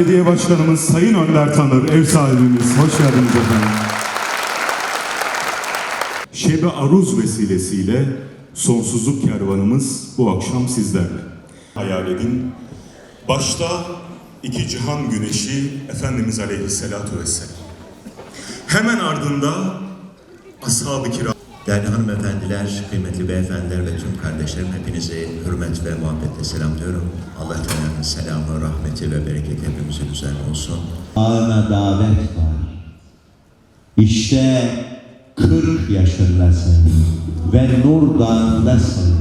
Belediye Başkanımız Sayın Önder Tanır, ev sahibimiz. Hoş geldiniz efendim. Şebi Aruz vesilesiyle sonsuzluk kervanımız bu akşam sizlerle. Hayal edin. Başta iki cihan güneşi Efendimiz Aleyhisselatü Vesselam. Hemen ardında ashab-ı kiram. Değerli hanımefendiler, kıymetli beyefendiler ve tüm kardeşlerim hepinizi hürmet ve muhabbetle selamlıyorum. Allah Teala'nın selamı, rahmeti ve bereketi hepimizin üzerine olsun. Ağına davet var. İşte 40 yaşındasın ve nur dağındasın.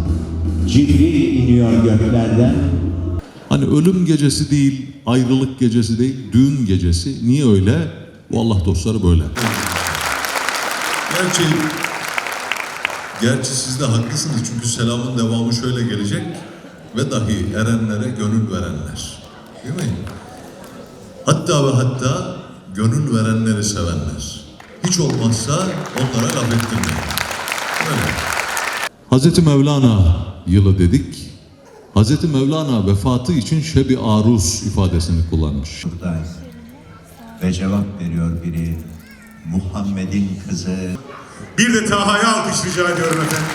Cibril iniyor göklerden. Hani ölüm gecesi değil, ayrılık gecesi değil, düğün gecesi. Niye öyle? Bu Allah dostları böyle. Gerçi, gerçi siz de haklısınız çünkü selamın devamı şöyle gelecek ve dahi erenlere gönül verenler. Değil mi? Hatta ve hatta gönül verenleri sevenler. Hiç olmazsa onlara laf ettirmeyin. Öyle. Hazreti Mevlana yılı dedik. Hazreti Mevlana vefatı için şebi aruz ifadesini kullanmış. Ve cevap veriyor biri. Muhammed'in kızı Bir de Taha'ya alkış rica ediyorum efendim.